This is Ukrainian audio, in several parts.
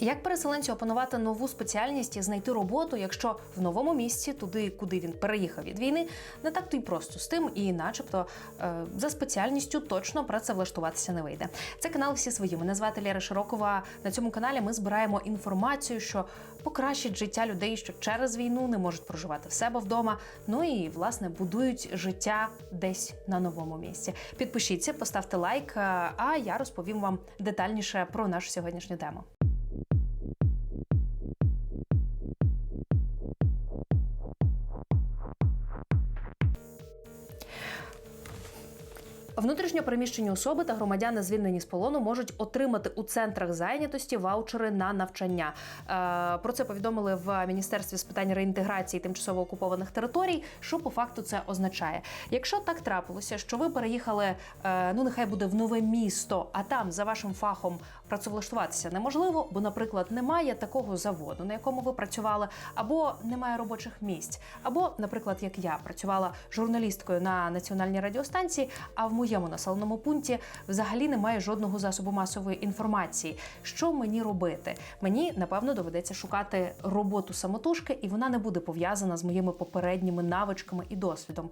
Як переселенцю опанувати нову спеціальність і знайти роботу, якщо в новому місці, туди, куди він переїхав від війни, не так то й просто з тим, і, начебто, е, за спеціальністю точно працевлаштуватися не вийде. Це канал всі свої. Мене звати Лера Широкова. На цьому каналі ми збираємо інформацію, що покращить життя людей, що через війну не можуть проживати в себе вдома. Ну і власне будують життя десь на новому місці. Підпишіться, поставте лайк. е, А я розповім вам детальніше про нашу сьогоднішню тему. Внутрішньо переміщені особи та громадяни, звільнені з полону, можуть отримати у центрах зайнятості ваучери на навчання. Е, Про це повідомили в міністерстві з питань реінтеграції тимчасово окупованих територій. Що по факту це означає? Якщо так трапилося, що ви переїхали, е, ну нехай буде в нове місто, а там за вашим фахом працевлаштуватися неможливо, бо, наприклад, немає такого заводу, на якому ви працювали, або немає робочих місць, або, наприклад, як я працювала журналісткою на національній радіостанції, а в моєму населеному пункті взагалі немає жодного засобу масової інформації. Що мені робити? Мені напевно доведеться шукати роботу самотужки, і вона не буде пов'язана з моїми попередніми навичками і досвідом.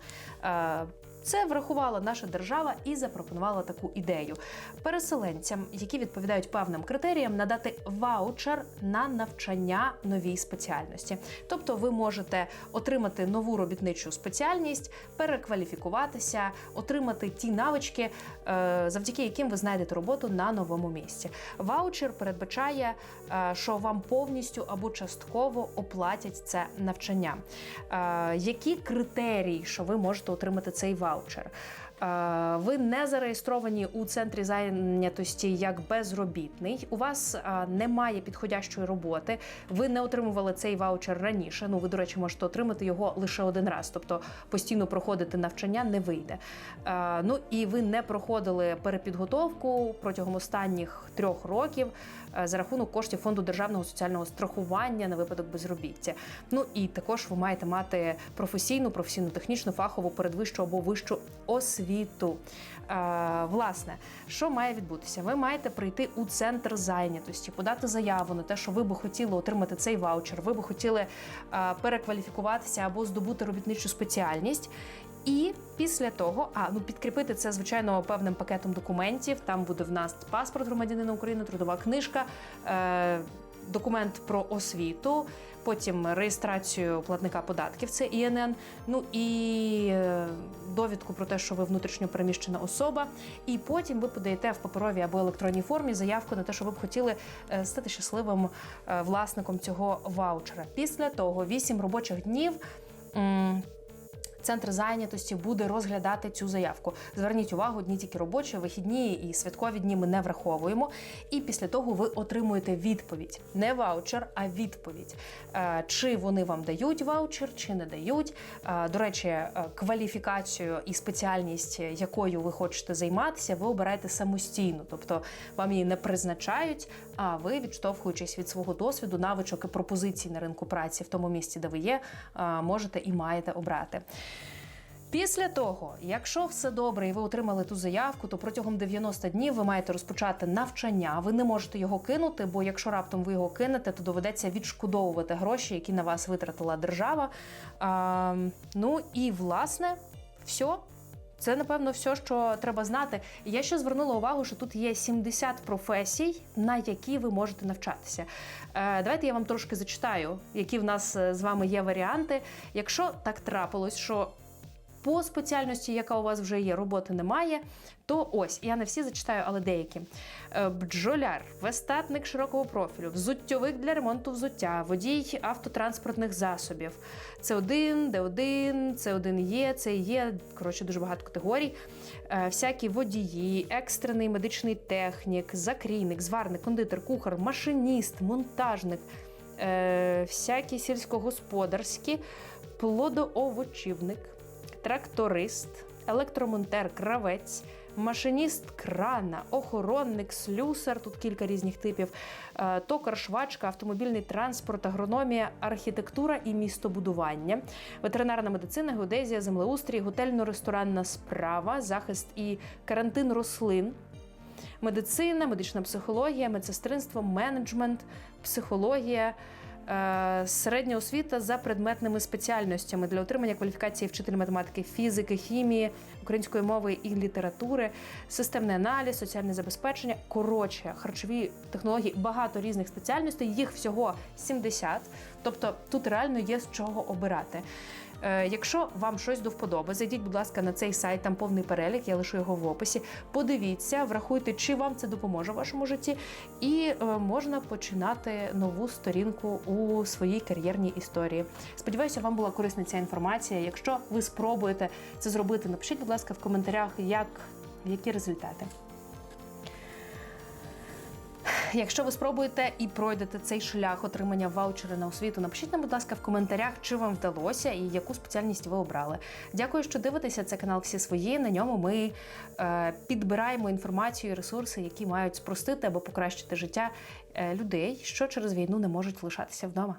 Це врахувала наша держава і запропонувала таку ідею переселенцям, які відповідають певним критеріям, надати ваучер на навчання новій спеціальності. Тобто, ви можете отримати нову робітничу спеціальність, перекваліфікуватися, отримати ті навички, е, завдяки яким ви знайдете роботу на новому місці. Ваучер передбачає, е, що вам повністю або частково оплатять це навчання. Е, Які критерії, що ви можете отримати цей ваучер? Е, Ви не зареєстровані у центрі зайнятості як безробітний. У вас е, немає підходящої роботи. Ви не отримували цей ваучер раніше. Ну, ви, до речі, можете отримати його лише один раз, тобто постійно проходити навчання не вийде. Е, Ну і ви не проходили перепідготовку протягом останніх трьох років за рахунок коштів фонду державного соціального страхування на випадок безробіття. Ну і також ви маєте мати професійну, професійно-технічну, фахову, передвищу або вищу освіту. Е, власне, що має відбутися? Ви маєте прийти у центр зайнятості, подати заяву на те, що ви би хотіли отримати цей ваучер, ви би хотіли е, перекваліфікуватися або здобути робітничу спеціальність. І після того, а ну підкріпити це звичайно певним пакетом документів. Там буде в нас паспорт громадянина України, трудова книжка, е, документ про освіту, потім реєстрацію платника податків, це ІНН. Ну і е, довідку про те, що ви внутрішньо переміщена особа. І потім ви подаєте в паперовій або електронній формі заявку на те, що ви б хотіли е, стати щасливим е, власником цього ваучера. Після того 8 робочих днів. Центр зайнятості буде розглядати цю заявку. Зверніть увагу, дні тільки робочі, вихідні і святкові дні ми не враховуємо. І після того ви отримуєте відповідь. Не ваучер, а відповідь. Е, Чи вони вам дають ваучер, чи не дають. Е, До речі, е, кваліфікацію і спеціальність, якою ви хочете займатися, ви обираєте самостійно. Тобто вам її не призначають, а ви, відштовхуючись від свого досвіду, навичок і пропозицій на ринку праці в тому місці, де ви є, можете і маєте обрати. Після того, якщо все добре і ви отримали ту заявку, то протягом 90 днів ви маєте розпочати навчання. Ви не можете його кинути, бо якщо раптом ви його кинете, то доведеться відшкодовувати гроші, які на вас витратила держава. А, ну і власне, все. Це напевно все, що треба знати. Я ще звернула увагу, що тут є 70 професій, на які ви можете навчатися. Е, давайте я вам трошки зачитаю, які в нас е, з вами є варіанти. Якщо так трапилось, що по спеціальності, яка у вас вже є, роботи немає, то ось я не всі зачитаю, але деякі: Е, бджоляр, вестатник широкого профілю, взуттєвик для ремонту взуття, водій автотранспортних засобів. Це один, Д1, це один є, це є. Коротше, дуже багато категорій. Е, Всякі водії, екстрений медичний технік, закрійник, зварник, кондитер, кухар, машиніст, монтажник. Е, всякі сільськогосподарські, плодоовочівник, тракторист, електромонтер, кравець, машиніст крана, охоронник, слюсар, тут кілька різних типів, е, токар, швачка, автомобільний транспорт, агрономія, архітектура і містобудування, ветеринарна медицина, геодезія, землеустрій, готельно-ресторанна справа, захист і карантин рослин. медицина, медична психологія, медсестринство, менеджмент, психологія. Е, Середня освіта за предметними спеціальностями для отримання кваліфікації вчитель математики, фізики, хімії, української мови і літератури, системний аналіз, соціальне забезпечення. Коротше, харчові технології, багато різних спеціальностей. Їх всього 70. Тобто тут реально є з чого обирати. Е, Якщо вам щось до вподоби, зайдіть, будь ласка, на цей сайт, там повний перелік, я лишу його в описі. Подивіться, врахуйте, чи вам це допоможе в вашому житті, і е, можна починати нову сторінку у своїй кар'єрній історії. Сподіваюся, вам була корисна ця інформація. Якщо ви спробуєте це зробити, напишіть, будь ласка, в коментарях, як, які результати. Якщо ви спробуєте і пройдете цей шлях отримання ваучера на освіту, напишіть нам, будь ласка, в коментарях, чи вам вдалося і яку спеціальність ви обрали. Дякую, що дивитеся. Це канал всі свої. На ньому ми е, підбираємо інформацію і ресурси, які мають спростити або покращити життя е, людей, що через війну не можуть лишатися вдома.